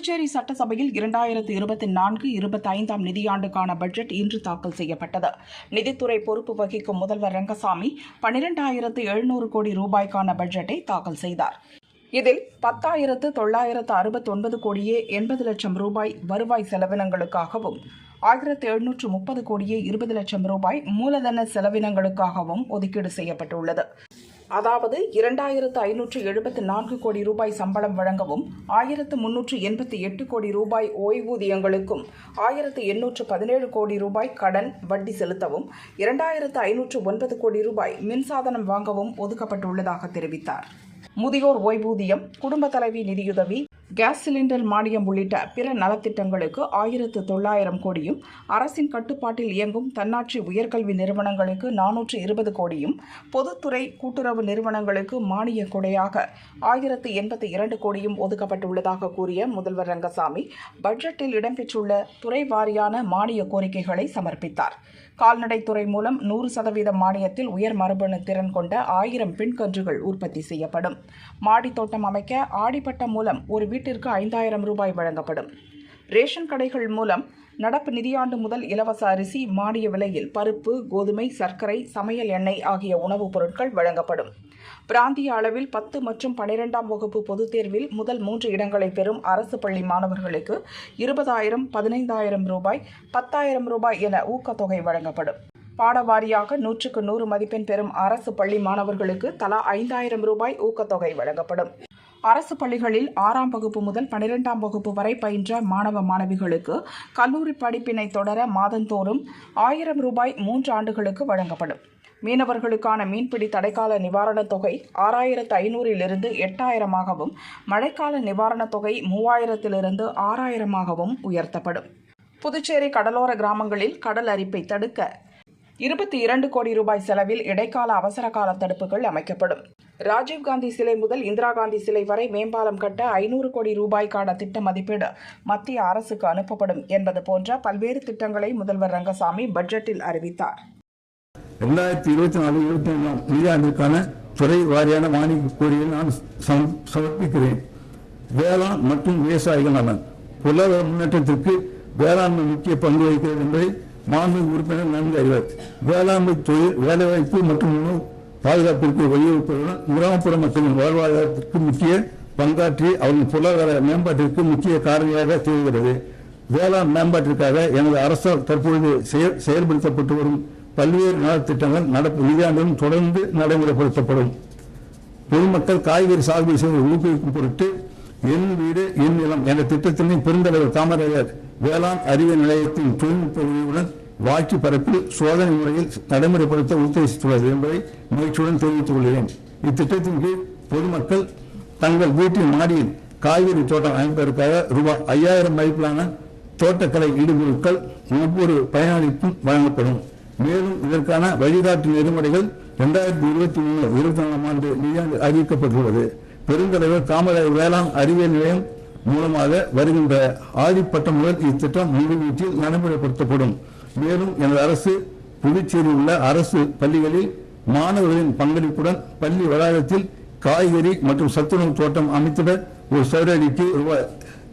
புதுச்சேரி சட்டசபையில் இரண்டாயிரத்து இருபத்தி நான்கு இருபத்தி ஐந்தாம் நிதியாண்டுக்கான பட்ஜெட் இன்று தாக்கல் செய்யப்பட்டது. நிதித்துறை பொறுப்பு வகிக்கும் முதல்வர் ரங்கசாமி பனிரெண்டாயிரத்து எழுநூறு கோடி ரூபாய்க்கான பட்ஜெட்டை தாக்கல் செய்தார். இதில் பத்தாயிரத்து தொள்ளாயிரத்து அறுபத்தொன்பது கோடியே எண்பது லட்சம் ரூபாய் வருவாய் செலவினங்களுக்காகவும் ஆயிரத்து எழுநூற்று முப்பது கோடியே இருபது லட்சம் ரூபாய் மூலதன செலவினங்களுக்காகவும் ஒதுக்கீடு செய்யப்பட்டுள்ளது. அதாவது இரண்டாயிரத்து ஐநூற்று எழுபத்து நான்கு கோடி ரூபாய் சம்பளம் வழங்கவும் ஆயிரத்து முன்னூற்று எண்பத்தி எட்டு கோடி ரூபாய் ஓய்வூதியங்களுக்கும் ஆயிரத்து எண்ணூற்று பதினேழு கோடி ரூபாய் கடன் வட்டி செலுத்தவும் இரண்டாயிரத்து ஐநூற்று ஒன்பது கோடி ரூபாய் மின்சாதனம் வாங்கவும் ஒதுக்கப்பட்டுள்ளதாக தெரிவித்தார். முதியோர் ஓய்வூதியம் குடும்ப தலைவி நிதியுதவி கேஸ் சிலிண்டர் மானியம் உள்ளிட்ட பிற நலத்திட்டங்களுக்கு ஆயிரத்து தொள்ளாயிரம் கோடியும் அரசின் கட்டுப்பாட்டில் இயங்கும் தன்னாட்சி உயர்கல்வி நிறுவனங்களுக்கு நானூற்று இருபது கோடியும் பொதுத்துறை கூட்டுறவு நிறுவனங்களுக்கு மானிய கொடையாக ஆயிரத்து எண்பத்தி இரண்டு கோடியும் ஒதுக்கப்பட்டுள்ளதாக கூறிய முதல்வர் ரங்கசாமி பட்ஜெட்டில் இடம்பெற்றுள்ள துறை வாரியான மானிய கோரிக்கைகளை சமர்ப்பித்தார். கால்நடைத்துறை மூலம் நூறு சதவீத மானியத்தில் உயர் மரபணு திறன் கொண்ட ஆயிரம் பெண் கன்றுகள் உற்பத்தி செய்யப்படும். மாடித் தோட்டம் அமைக்க ஆடிப்பட்டம் மூலம் ஒரு வீட்டிற்கு ஐந்தாயிரம் ரூபாய் வழங்கப்படும். ரேஷன் கடைகள் மூலம் நடப்பு நிதியாண்டு முதல் இலவச அரிசி மானிய விலையில் பருப்பு கோதுமை சர்க்கரை சமையல் எண்ணெய் ஆகிய உணவுப் பொருட்கள் வழங்கப்படும். பிராந்திய அளவில் பத்து மற்றும் பனிரெண்டாம் வகுப்பு பொதுத் தேர்வில் முதல் மூன்று இடங்களை பெறும் அரசு பள்ளி மாணவர்களுக்கு இருபதாயிரம் பதினைந்தாயிரம் ரூபாய் பத்தாயிரம் ரூபாய் என ஊக்கத்தொகை வழங்கப்படும். பாடவாரியாக நூற்றுக்கு நூறு மதிப்பெண் பெறும் அரசு பள்ளி மாணவர்களுக்கு தலா ஐந்தாயிரம் ரூபாய் ஊக்கத்தொகை வழங்கப்படும். அரசு பள்ளிகளில் ஆறாம் வகுப்பு முதல் பனிரெண்டாம் வகுப்பு வரை பயின்ற மாணவ மாணவிகளுக்கு கல்லூரி படிப்பினை தொடர மாதந்தோறும் ஆயிரம் ரூபாய் மூன்று ஆண்டுகளுக்கு வழங்கப்படும். மீனவர்களுக்கான மீன்பிடி தடைக்கால நிவாரணத் தொகை ஆறாயிரத்து ஐநூறிலிருந்து எட்டாயிரமாகவும் மழைக்கால நிவாரணத் தொகை மூவாயிரத்திலிருந்து ஆறாயிரமாகவும் உயர்த்தப்படும். புதுச்சேரி கடலோர கிராமங்களில் கடல் அரிப்பை தடுக்க இருபத்தி இரண்டு கோடி ரூபாய் செலவில் இடைக்கால அவசர கால தடுப்புகள் அமைக்கப்படும். ராஜீவ்காந்தி சிலை முதல் இந்திரா காந்தி சிலை வரை மேம்பாலம் கட்ட ஐநூறு கோடி ரூபாய்க்கான திட்ட மதிப்பீடு மத்திய அரசுக்கு அனுப்பப்படும் என்பது போன்ற பல்வேறு திட்டங்களை முதல்வர் ரங்கசாமி பட்ஜெட்டில் அறிவித்தார். ரெண்டாயிரத்தி இருபத்தி நாலு இருபத்தி ஐந்தாம் நிதியாண்டிற்கான துறை வாரியான மானிய கோரியை நான் சமர்ப்பிக்கிறேன். வேளாண் மற்றும் விவசாயிகள் நலன். பொருளாதார முன்னேற்றத்திற்கு வேளாண்மை முக்கிய பங்கு வகிக்கிறது என்பதை மாண்பு உறுப்பினர் நன்கு அறிவார் வேளாண்மை தொழில் வேலைவாய்ப்பு மற்றும் உணவு பாதுகாப்பிற்கு வழிவகுப்பதுடன் கிராமப்புற மக்களின் வாழ்வாதாரத்திற்கு முக்கிய பங்காற்றி அவரின் பொருளாதார மேம்பாட்டிற்கு முக்கிய காரணியாக திகழ்கிறது. வேளாண் மேம்பாட்டிற்காக எனது அரசால் தற்பொழுது செயல்- செயல்படுத்தப்பட்டு வரும் பல்வேறு நலத்திட்டங்கள் நடப்பு நிதியாண்டிலும் தொடர்ந்து நடைமுறைப்படுத்தப்படும். பொதுமக்கள் காய்கறி சாகுபடி செய்வதை ஊக்குவிக்கும் பொருட்டு என் வீடு என் நிலம் என்ற திட்டத்தினை பெருந்தலைவர் காமராஜர் வேளாண் அறிவியல் நிலையத்தின் தொழில்நுட்ப உதவியுடன் வாக்கி பரப்பில் சோதனை முறையில் நடைமுறைப்படுத்த உத்தேசித்துள்ளது என்பதை மகிழ்ச்சியுடன் தெரிவித்துக் கொள்கிறேன். இத்திட்டத்தின் கீழ் பொதுமக்கள் தங்கள் வீட்டின் மாடியில் காய்கறி தோட்டம் அமைப்பதற்காக ரூபாய் ஐயாயிரம் மதிப்பிலான தோட்டக்கலை இடுபொருட்கள் ஒவ்வொரு பயனாளிக்கும் வழங்கப்படும். மேலும் இதற்கான வழிகாட்டு நெறிமுறைகள் இரண்டாயிரத்தி இருபத்தி மூணு இருபத்தி நாலாம் ஆண்டு நிதியாண்டு அறிவிக்கப்பட்டுள்ளது. பெருந்தலைவர் காமராஜர் வேளாண் அறிவியல் நிலையம் மூலமாக வருகின்ற ஆடிப்பட்டம் முதல் இத்திட்டம் முழு வீட்டில் நடைமுறைப்படுத்தப்படும். மேலும் எனது அரசு புதுச்சேரியில் உள்ள அரசு பள்ளிகளில் மாணவர்களின் பங்களிப்புடன் பள்ளி வளாகத்தில் காய்கறி மற்றும் சத்துணவு தோட்டம் அமைத்திட ஒரு சதுரடிக்கு ரூபாய்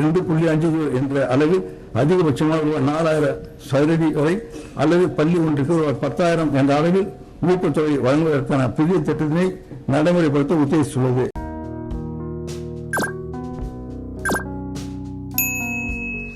ரெண்டு புள்ளி அஞ்சு என்ற அளவில் அதிகபட்சமாக ரூபாய் நாலாயிரம் சதுரடி வரை அல்லது பள்ளி ஒன்றுக்கு ரூபாய் பத்தாயிரம் என்ற அளவில் ஊக்கத்தொகை வழங்குவதற்கான புதிய திட்டத்தினை நடைமுறைப்படுத்த உத்தேசித்துள்ளது.